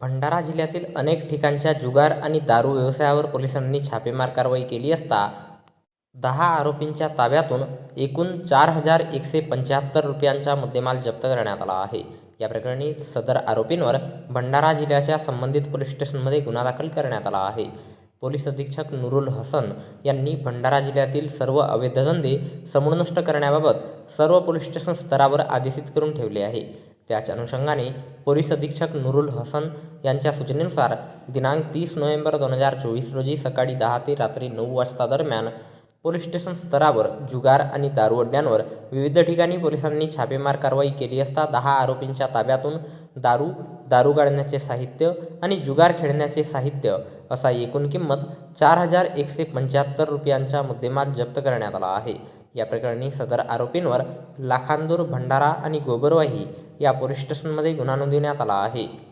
भंडारा जिल्ह्यातील अनेक ठिकाणच्या जुगार आणि दारू व्यवसायावर पोलिसांनी छापेमार कारवाई केली असता दहा आरोपींच्या ताब्यातून एकूण चार हजार एकशे पंच्याहत्तर रुपयांचा मुद्देमाल जप्त करण्यात आला आहे. या प्रकरणी सदर आरोपींवर भंडारा जिल्ह्याच्या संबंधित पोलीस स्टेशनमध्ये गुन्हा दाखल करण्यात आला आहे. पोलीस अधीक्षक नुरुल हसन यांनी भंडारा जिल्ह्यातील सर्व अवैध धंदे समूळ नष्ट करण्याबाबत सर्व पोलीस स्टेशन स्तरावर आदेशित करून ठेवले आहे. त्याच अनुषंगाने पोलीस अधीक्षक नुरुल हसन यांच्या सूचनेनुसार दिनांक तीस नोव्हेंबर दोन हजार चोवीस रोजी सकाळी दहा ते रात्री नऊ वाजता दरम्यान पोलीस स्टेशन स्तरावर जुगार आणि दारू अड्ड्यांवर विविध ठिकाणी पोलिसांनी छापेमार कारवाई केली असता दहा आरोपींच्या ताब्यातून दारू दारू गाळण्याचे साहित्य आणि जुगार खेळण्याचे साहित्य असा एकूण किंमत चार हजार एकशे पंच्याहत्तर रुपयांचा मुद्देमाल जप्त करण्यात आला आहे. या प्रकरणी सदर आरोपींवर लाखांदूर भंडारा आणि गोबरवाही या पोलीस स्टेशनमध्ये गुन्हा नोंदविण्यात आला आहे.